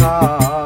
পাশা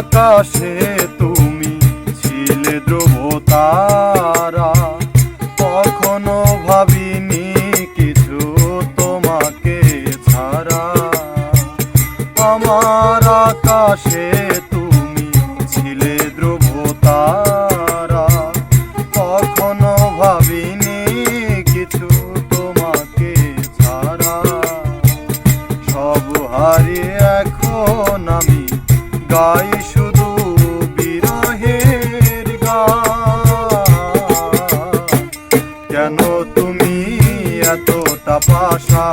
আকাশে তুমি ছিলে ধ্রুব তারা কখনো ভাবিনি কিছু তোমাকে ছাড়া। আমার আকাশে তুমি ছিলে ধ্রুব তারা কখনো ভাবিনি কিছু তোমাকে ছাড়া। সব হারিয়ে এখন আমি গাই শুধু বিরহের গান কেন তুমি এতটা পাশা?